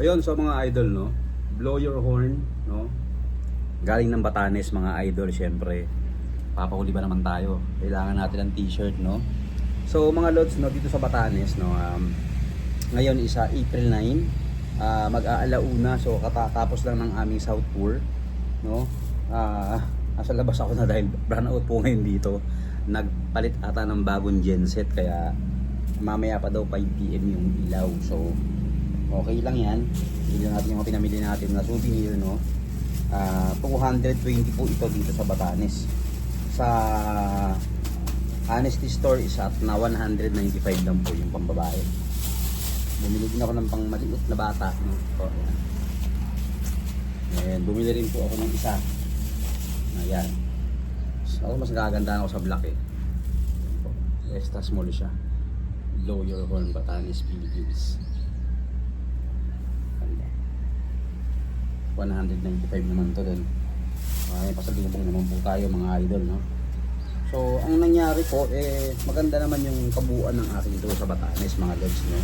Ayun, so mga idol, no? Blow your horn, no? Galing ng Batanes, mga idol, syempre. Papahuli ba naman tayo? Kailangan natin ng t-shirt, no? So, mga lods, no, dito sa Batanes, no? Um, ngayon is ah, April 9, ah, mag-aalauna, so katatapos lang ng aming South Tour, no? Ah, nasa labas ako na dahil brown out po ngayon dito. Nagpalit ata ng bagong genset, kaya mamaya pa daw 5pm yung ilaw. So, okay lang yan. Bili natin yung pinamili natin na souvenir, no? Ah, 220 po ito dito sa Batanes. Sa Honesty Store is at na 195 lang po yung pambabae. Bumili din ako ng pang maliit na bata. No? So, ayan. Bumili rin po ako ng isa. Ayan. So, ako mas gaganda ako sa black eh. Extra small siya. Blow your horn, Batanes, Philippines. Ganda. 195 naman to din. Ay, pasalubong naman po tayo mga idol, no? So, ang nangyari po, eh, maganda naman yung kabuuan ng aking tour sa Batanes, mga lods, no?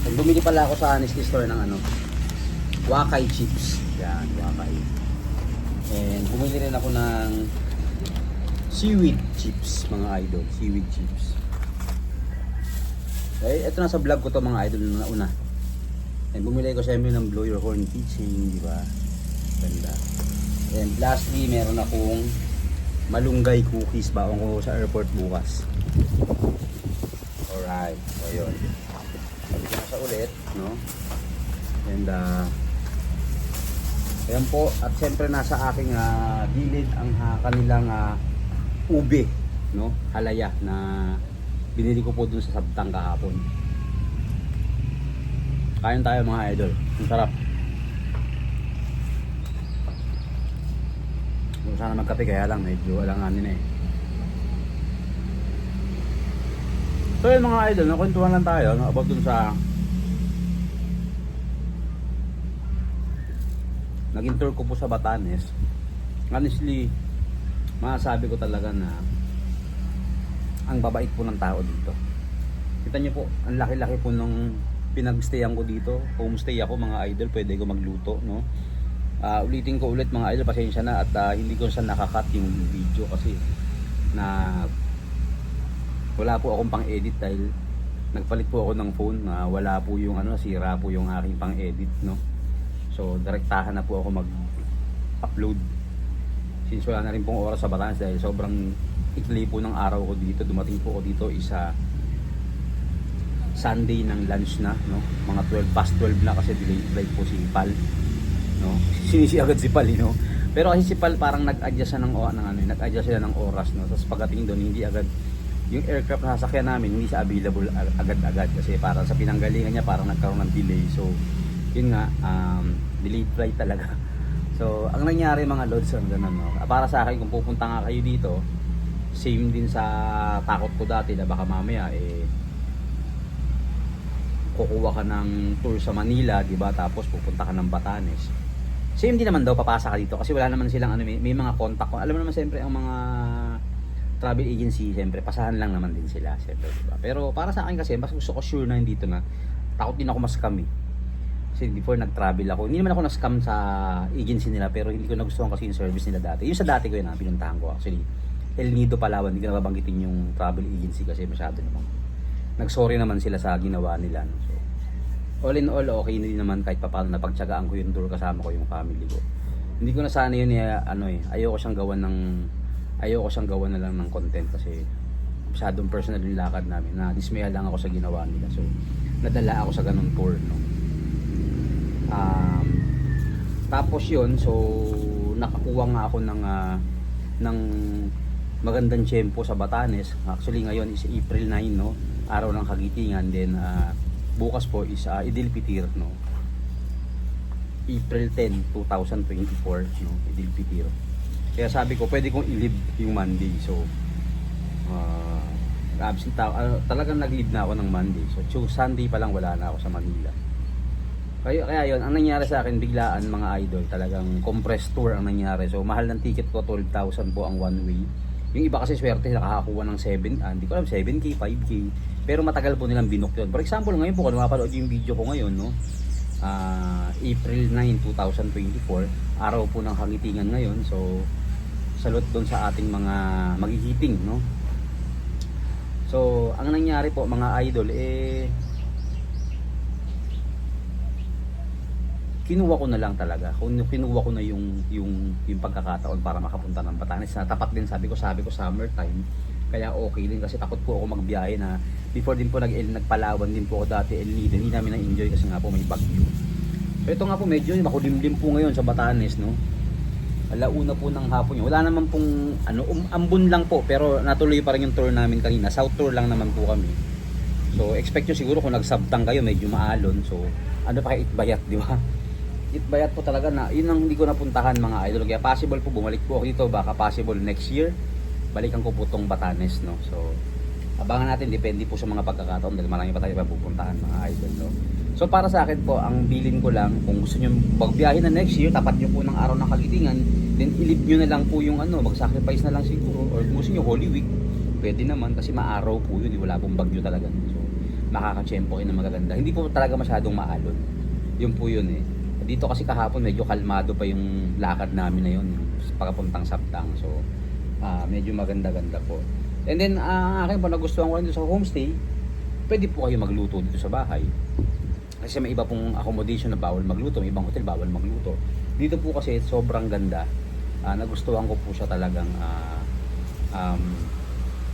Kung bumili pala ako sa Honesty Store ng ano, Wakay chips. Yan, Wakay. And bumili rin ako ng seaweed chips, mga idol. Seaweed chips. Eh, ito na sa vlog ko to mga idol na una. And bumili ko siyempre ng blow your horn keychain, di ba? Ganda. And lastly, meron akong malunggay cookies baon ko sa airport bukas. Alright. So, yun. Sabi ko na sa ulit, no? And, uh, ayan po. At siyempre nasa aking ah, gilid ang ah, kanilang ah, ube, no? Halaya na binili ko po dun sa Sabtang kahapon. Kain tayo mga idol. Ang sarap. Kung sana magkape kaya lang medyo alanganin eh. So yun mga idol, nakwentuhan lang tayo no, about dun sa naging tour ko po sa Batanes. Honestly, masasabi ko talaga na ang babait po ng tao dito. Kita niyo po, ang laki-laki po nung pinagstayan ko dito. Homestay ako mga idol, pwede ko magluto, no? Ah, ulitin ko ulit mga idol, pasensya na at ah, hindi ko sa nakakat yung video kasi na wala po akong pang-edit dahil nagpalit po ako ng phone na wala po yung ano, sira po yung aking pang-edit, no? So, direktahan na po ako mag-upload. Since wala na rin pong oras sa Batangas dahil sobrang ikli po ng araw ko dito. Dumating po ako dito isa Sunday ng lunch na, no? Mga 12 past 12 na kasi delayed flight po si Pal, no? Sinisi agad si Pal, eh, no? Pero kasi si Pal parang nag-adjust siya ng, o- ng ano, eh, nag-adjust siya ng oras, no? Tapos pagdating doon, hindi agad yung aircraft na sasakyan namin, hindi siya available ag- agad-agad kasi para sa pinanggalingan niya parang nagkaroon ng delay. So, yun nga, um, delayed flight talaga. So, ang nangyari mga lods, ang ganun, no? Para sa akin, kung pupunta nga kayo dito, same din sa takot ko dati na baka mamaya, eh, kukuha ka ng tour sa Manila, di ba? Tapos pupunta ka ng Batanes. Same din naman daw papasa ka dito kasi wala naman silang ano, may, may mga contact. Alam mo naman siyempre ang mga travel agency, siyempre pasahan lang naman din sila, siyempre, di ba? Pero para sa akin kasi, mas gusto ko sure na dito na takot din ako mas-scam eh. Kasi before nag-travel ako, hindi naman ako na-scam sa agency nila pero hindi ko nagustuhan kasi yung service nila dati. Yung sa dati ko yun, ah, pinuntahan ko actually. El Nido Palawan, hindi ko na babanggitin yung travel agency kasi masyado naman. Nag-sorry naman sila sa ginawa nila. No? So, all in all, okay na din naman kahit papaano napagtsagaan ko yung tour kasama ko yung family ko. Hindi ko na sana yun eh, ano eh, ayoko siyang gawan ng ayoko siyang gawan na lang ng content kasi masyadong personal yung lakad namin na dismaya lang ako sa ginawa nila. So, nadala ako sa ganung tour, no. Um, tapos yun, so nakakuha nga ako ng ah, ng magandang tiyempo sa Batanes. Actually ngayon is April 9, no. Araw ng kagitingan then ah, bukas po is uh, Idil Pitir, no. April 10, 2024, no, Idil Pitir. Kaya sabi ko, pwede kong i-leave yung Monday. So, uh, absent ako. ano, talagang nag-leave na ako ng Monday. So, Tuesday, Sunday pa lang wala na ako sa Manila. Kaya, kaya yun, ang nangyari sa akin, biglaan mga idol, talagang compressed tour ang nangyari. So, mahal ng ticket ko, 12,000 po ang one way. Yung iba kasi swerte, nakakakuha ng 7, ah, hindi ko alam, 7K, 5K. Pero matagal po nilang binok yun. For example, ngayon po, kung mapanood yung video ko ngayon, no, ah, April 9, 2024. Araw po ng kangitingan ngayon. So, salute doon sa ating mga magigiping, no? So, ang nangyari po mga idol, eh, kinuha ko na lang talaga. Kinuha ko na yung yung yung pagkakataon para makapunta ng Batanes. Na tapat din sabi ko, sabi ko summertime. Kaya okay din kasi takot po ako magbiyahe na before din po nag nagpalawan din po ako dati El Nido. Hindi namin na-enjoy kasi nga po may bagyo. So ito nga po medyo makulimlim po ngayon sa Batanes, no? Alauna po ng hapon yun. Wala naman pong ano, um, ambon lang po pero natuloy pa rin yung tour namin kanina. South tour lang naman po kami. So expect nyo siguro kung nagsabtang kayo medyo maalon. So ano pa kay Itbayat, di ba? Itbayat po talaga na yun ang hindi ko napuntahan mga idol. Kaya possible po bumalik po ako dito. Baka possible next year balikan ko po tong Batanes, no? So abangan natin depende po sa mga pagkakataon dahil marami pa tayo pupuntahan mga idol, no? So para sa akin po, ang bilin ko lang kung gusto niyo magbiyahe na next year, tapat niyo po ng araw ng kagitingan, then ilib niyo na lang po yung ano, mag-sacrifice na lang siguro or kung gusto niyo Holy Week, pwede naman kasi maaraw po yun, wala pong bagyo talaga. So makakachempo kayo na magaganda. Hindi po talaga masyadong maalon. Yun po yun eh. Dito kasi kahapon medyo kalmado pa yung lakad namin na yun, yung pagkapuntang Sabtang. So ah, medyo maganda-ganda po. And then ang akin po nagustuhan ko rin sa homestay, pwede po kayo magluto dito sa bahay. Kasi may iba pong accommodation na bawal magluto, may ibang hotel bawal magluto. Dito po kasi sobrang ganda. Ah, nagustuhan ko po siya talagang ah, um,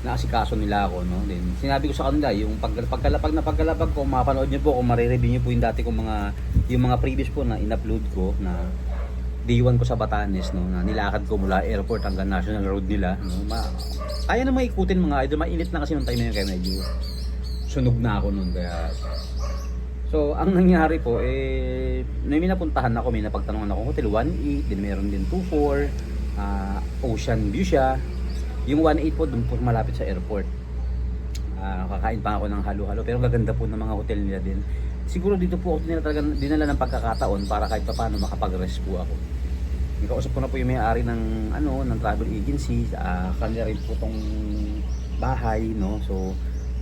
naasikaso nila ako no then sinabi ko sa kanila yung pag, pagkalapag na pagkalapag ko mapanood niyo po kung mare-review niyo po yung dati kong mga yung mga previous po na in-upload ko na day one ko sa Batanes no na nilakad ko mula airport hanggang national road nila no ma kaya na maikutin mga idol mainit na kasi nung time na yun kaya medyo sunog na ako noon kaya So, ang nangyari po, eh, may napuntahan ako, may napagtanungan ako hotel 1-8, din meron din 2-4, ah, Ocean View siya. Yung 1-8 po, doon po malapit sa airport. Ah, kakain pa ako ng halo-halo, pero gaganda po ng mga hotel nila din. Siguro dito po ako nila talaga dinala ng pagkakataon para kahit pa paano makapag-rest po ako. Nakausap ko na po yung may-ari ng ano ng travel agency, ah kanila rin po tong bahay, no. So,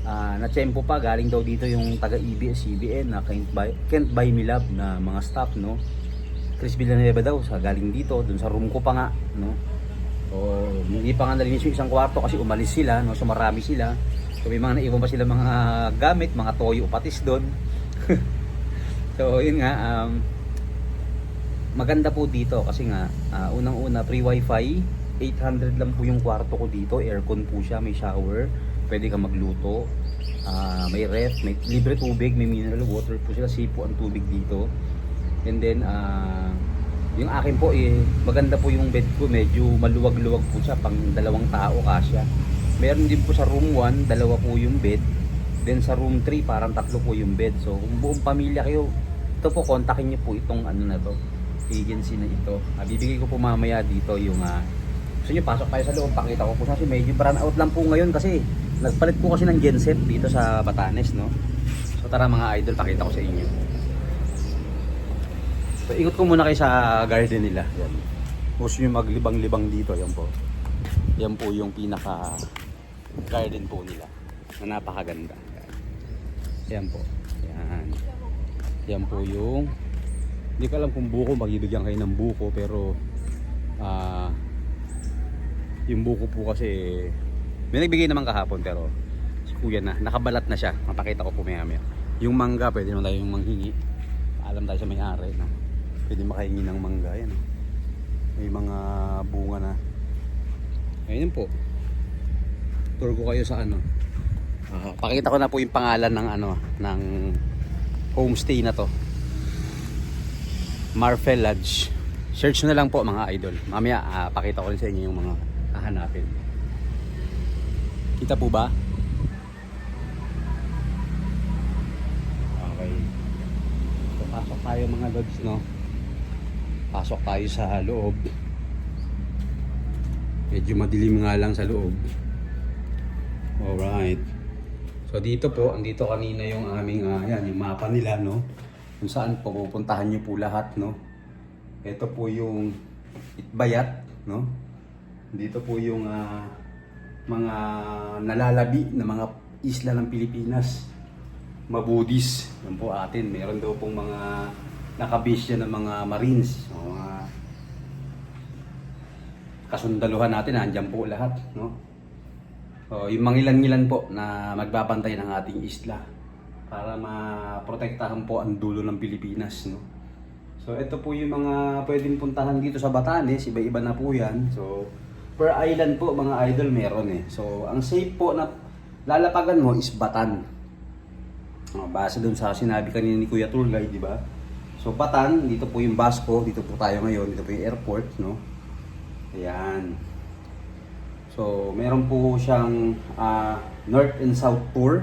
ah na-tempo pa galing daw dito yung taga EBS-CBN na Can't Buy, Can't Buy Me Love na mga staff, no. Chris Villanueva daw sa galing dito, dun sa room ko pa nga, no. So, hindi pa nga nalinis yung isang kwarto kasi umalis sila, no. So, marami sila. So, may mga naiwan pa sila mga gamit, mga toyo patis doon. So, yun nga, um, maganda po dito kasi nga ah, unang-una free wifi 800 lang po yung kwarto ko dito aircon po siya may shower pwede ka magluto ah, may ref may libre tubig may mineral water po sila safe po ang tubig dito. And then ah, yung akin po eh maganda po yung bed ko medyo maluwag-luwag po siya pang dalawang tao kasya. Meron din po sa room 1 dalawa po yung bed then sa room 3 parang tatlo po yung bed so kung buong pamilya kayo ito po kontakin niyo po itong ano na to agency na ito. Ah, bibigay ko po mamaya dito yung ah gusto nyo pasok kayo sa loob, pakita ko po kasi medyo brand out lang po ngayon kasi nagpalit po kasi ng genset dito sa Batanes, no? So tara mga idol, pakita ko sa inyo. So ikot ko muna kayo sa garden nila. Yan. Gusto nyo maglibang-libang dito, yan po. Yan po yung pinaka garden po nila na napakaganda. Yan po. Yan. Yan po yung hindi ko alam kung buko, magbibigyan kayo ng buko pero ah yung buko po kasi may nagbigay naman kahapon pero si kuya na, nakabalat na siya. Mapakita ko po maya maya. Yung mangga, pwede naman tayo yung manghingi. Alam tayo sa may-ari na pwede makahingi ng mangga. Yan. May mga bunga na. Ayun po. Tour ko kayo sa ano. Pakita ko na po yung pangalan ng ano, ng homestay na to. Marfel Lodge. Search na lang po mga idol. Mamaya ah, pakita ko rin sa inyo yung mga hahanapin. Kita po ba? Okay. So pasok tayo mga lods no. Pasok tayo sa loob. Medyo madilim nga lang sa loob. Alright. So dito po, andito kanina yung aming, ah, yan, yung mapa nila, no? Kung saan po pupuntahan nyo po lahat, no? Ito po yung Itbayat, no? Dito po yung ah, mga nalalabi na mga isla ng Pilipinas. mabudis. Yan po atin. Meron daw pong mga nakabis dyan ng mga marines. O, mga kasundaluhan natin, andyan po lahat. No? O, yung mangilan-ngilan po na magbabantay ng ating isla para maprotektahan po ang dulo ng Pilipinas. No? So ito po yung mga pwedeng puntahan dito sa Batanes, iba-iba na po yan. So per island po mga idol meron eh. So ang safe po na lalapagan mo is Batan. Oh, base dun sa sinabi kanina ni Kuya Guide, di ba? So Batan, dito po yung Basco, dito po tayo ngayon, dito po yung airport, no? Ayan. So meron po siyang ah, North and South tour,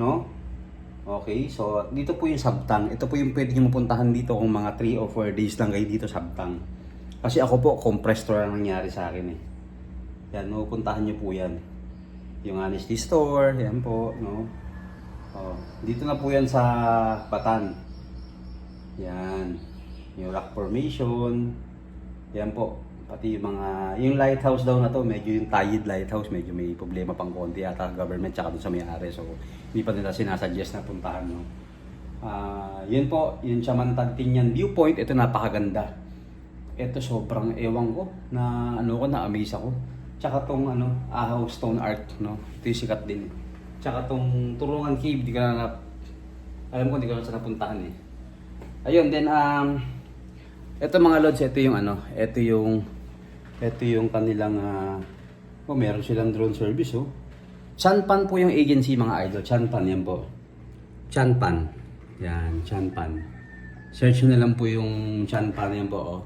no? Okay, so dito po yung Sabtang. Ito po yung pwede nyo mapuntahan dito kung mga 3 or 4 days lang kayo dito Sabtang. Kasi ako po, compressed tour ang nangyari sa akin eh. Yan, mapupuntahan nyo po yan. Yung honesty store, yan po, no? Oh, dito na po yan sa Batan. Yan. Yung rock formation. Yan po. Pati yung mga, yung lighthouse daw na to, medyo yung Tayid lighthouse, medyo may problema pang konti ata ang government tsaka sa may-ari. So, hindi pa nila sinasuggest na puntahan, no? Ah, yun po, yung Chamantag Tinyan viewpoint, ito napakaganda. Ito sobrang ewan ko na ano ko na amaze ako. Tsaka tong ano, Ahaw Stone Art, no? Ito yung sikat din. Tsaka tong Turungan Cave, di ka na alam ko hindi ko na sa napuntahan eh. Ayun, then um ito mga lods, ito yung ano, ito yung ito yung kanilang ah, oh, meron silang drone service oh. Chanpan po yung agency mga idol. Chanpan yan po. Chanpan. Yan, Chanpan. Search na lang po yung Chanpan yan po oh.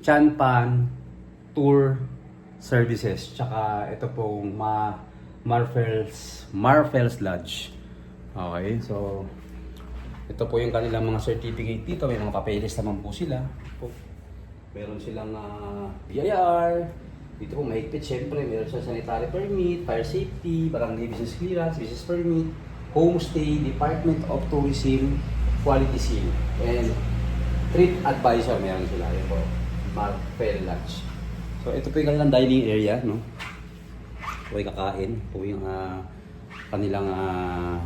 Chanpan Tour Services. Tsaka ito pong Ma Marfels Marfels Lodge. Okay, so ito po yung kanilang mga certificate dito. May mga papeles naman po sila. Meron silang uh, BIR. Dito po mahigpit syempre. Meron silang sanitary permit, fire safety, barangay business clearance, business permit, homestay, Department of Tourism, quality seal. And trip advisor meron sila. Yan po. Marfel Lodge. So ito po yung kanilang dining area. No? Ito kakain. Ito yung ah, kanilang ah,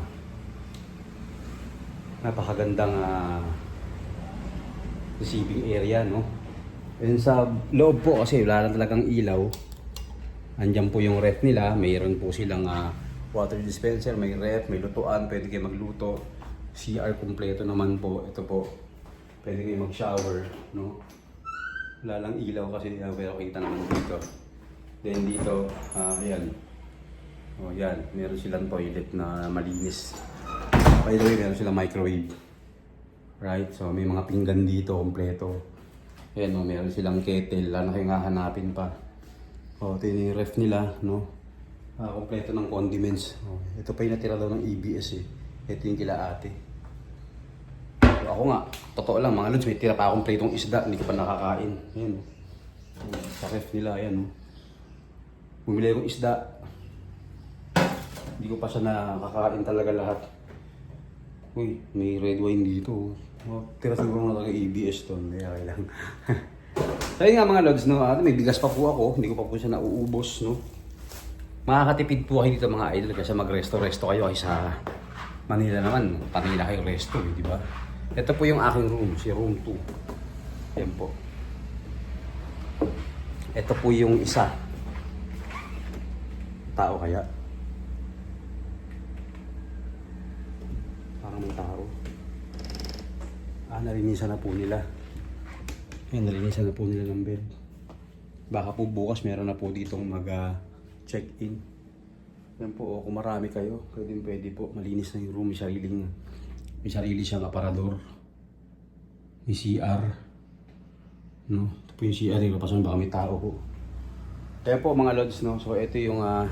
napakagandang ah, receiving area, no? And sa loob po kasi wala na talagang ilaw. Andiyan po yung ref nila, mayroon po silang ah, water dispenser, may ref, may lutuan, pwede kayo magluto. CR kumpleto naman po. Ito po, pwede kayo mag-shower, no? Wala lang ilaw kasi ah, pero kita naman dito. Then dito, ah, ayan. Oh, yan. Meron silang toilet na malinis. By the way, meron silang microwave. Right? So, may mga pinggan dito, kompleto. Ayan, oh, meron silang kettle. Ano kayong hahanapin pa? Oh, ito ref nila, no? Ah, kompleto ng condiments. Oh, ito pa yung natira daw ng EBS eh. Ito yung kila ate. So, ako nga, totoo lang, mga lods, may tira pa akong pritong isda, hindi ko pa nakakain. Ayan, oh. Oh, sa ref nila, ayan, oh. Bumili akong isda. Hindi ko pa siya nakakain talaga lahat. Uy, may red wine dito. Oh, tira siguro na taga ABS to. Hindi, okay lang. so yun nga mga lods, no? Ano, may bigas pa po ako. Hindi ko pa po siya nauubos, no? Makakatipid po kayo dito mga idol kasi mag-resto-resto kayo ay sa Manila naman. Manila kayo resto, eh, di ba? Ito po yung aking room, si room 2. Yan po. Ito po yung isa. Tao kaya? Parang may tao. Ah, nalinisan na po nila. Ayan, nalinisan na po nila ng bed. Baka po bukas meron na po ditong mag-check-in. Yan po, oh, kung marami kayo, pwede pwede po. Malinis na yung room, may sariling, may sarili siyang aparador. May CR. No? Ito po yung CR, yung papasan baka may tao po. Kaya po mga lods, no? So ito yung ah,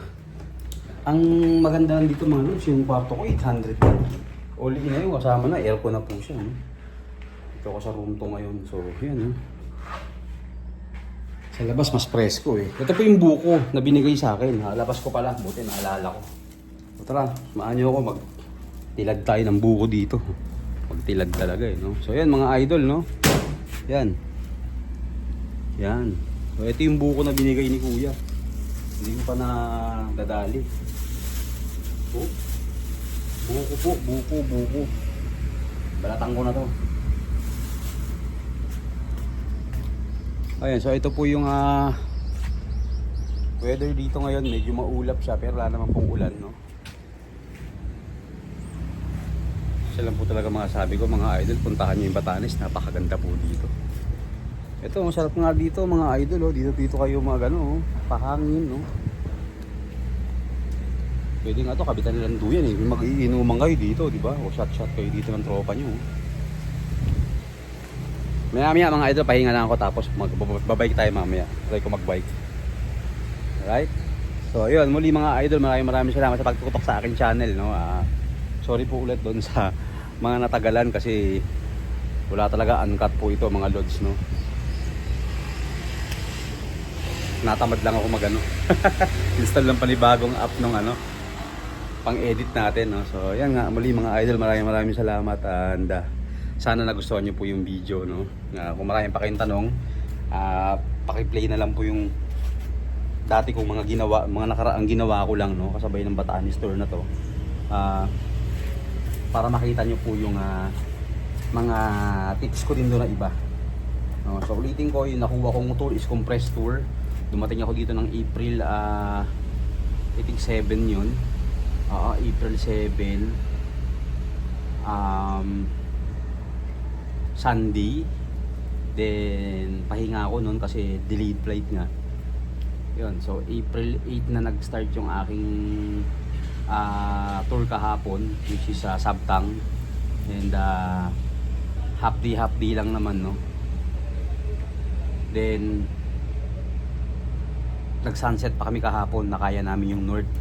ang maganda dito mga lods, yung kwarto ko 800 lang. All in na yun, kasama na, aircon na po siya. No? Ito ko sa room to ngayon. So, yan. No? Sa labas, mas presko eh. Ito po yung buko na binigay sa akin. Labas ko pala, buti naalala ko. So, tara, smaan niyo ako mag tilad tayo ng buko dito. Magtilad talaga eh, no? So, yan mga idol, no? Yan. Yan. So, ito yung buko na binigay ni Kuya. Hindi ko pa na dadali. Oh. Buko po, buko, buko. Balatang ko na to. Ayan, so ito po yung ah, weather dito ngayon. Medyo maulap siya pero wala naman pong ulan, no? Siya lang po talaga mga sabi ko, mga idol, puntahan nyo yung Batanes. Napakaganda po dito. Ito, masarap nga dito mga idol, oh. Dito dito kayo mga ano, oh. pahangin, no? Pwede nga to, kabitan nilang duyan eh. Mag-iinuman kayo dito, di ba? O shot-shot kayo dito ng tropa nyo. oh. Maya maya mga idol, pahinga lang ako tapos magbabike tayo mamaya. Try ko magbike. Alright? So ayun, muli mga idol, maraming maraming salamat sa pagtutok sa akin channel. No? Ah, sorry po ulit doon sa mga natagalan kasi wala talaga uncut po ito mga lods. No? Natamad lang ako magano. Install lang panibagong app nung ano pang-edit natin. No? So yan nga, muli mga idol, maraming maraming salamat and ah, sana nagustuhan niyo po yung video no? Na kung maraming pa kayong tanong ah paki-play na lang po yung dati kong mga ginawa mga nakaraang ginawa ko lang no? Kasabay ng Bataan store na to. Ah para makita niyo po yung ah, mga tips ko din doon na iba. No, so ulitin ko yung nakuha kong tour is compressed tour. Dumating ako dito ng April ah I think 7 yun. Oo, April 7 um, Sunday. Then, pahinga ako noon kasi delayed flight nga. Yun, so April 8 na nag-start yung aking ah, tour kahapon, which is sa Sabtang. And uh, half day, half day lang naman, no? Then, nag-sunset pa kami kahapon, nakaya namin yung North,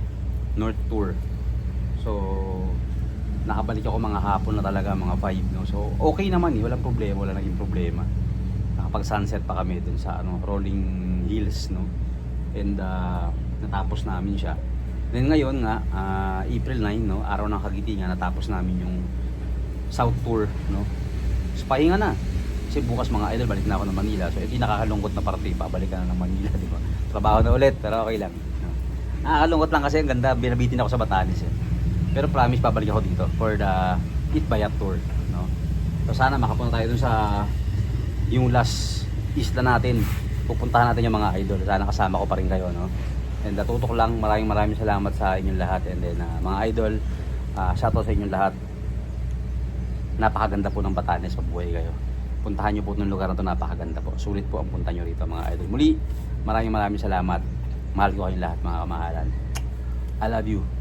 North Tour. So, nakabalik ako mga hapon na talaga, mga 5 no. So, okay naman eh, walang problema, wala naging problema. Nakapag sunset pa kami dun sa ano, Rolling Hills no. And uh, natapos namin siya. Then ngayon nga, ah, April 9 no, araw ng kagitingan, natapos namin yung South Tour no. So, pahinga na. Kasi bukas mga idol, balik na ako ng Manila. So, yung nakakalungkot na parte, babalik na ng Manila, di ba? Trabaho na ulit, pero okay lang. No? Nakakalungkot lang kasi ang ganda, binabitin ako sa Batanes eh. Pero promise babalik ako dito for the Eat Bayat Tour, no? So sana makapunta tayo dun sa yung last isla natin. Pupuntahan natin yung mga idol. Sana kasama ko pa rin kayo, no? And natutok lang, maraming maraming salamat sa inyong lahat. And then uh, mga idol, uh, shoutout sa inyong lahat. Napakaganda po ng Batanes pag buhay kayo. Puntahan nyo po ng lugar na to napakaganda po. Sulit po ang punta nyo rito mga idol. Muli, maraming maraming salamat. Mahal ko kayong lahat mga kamahalan. I love you.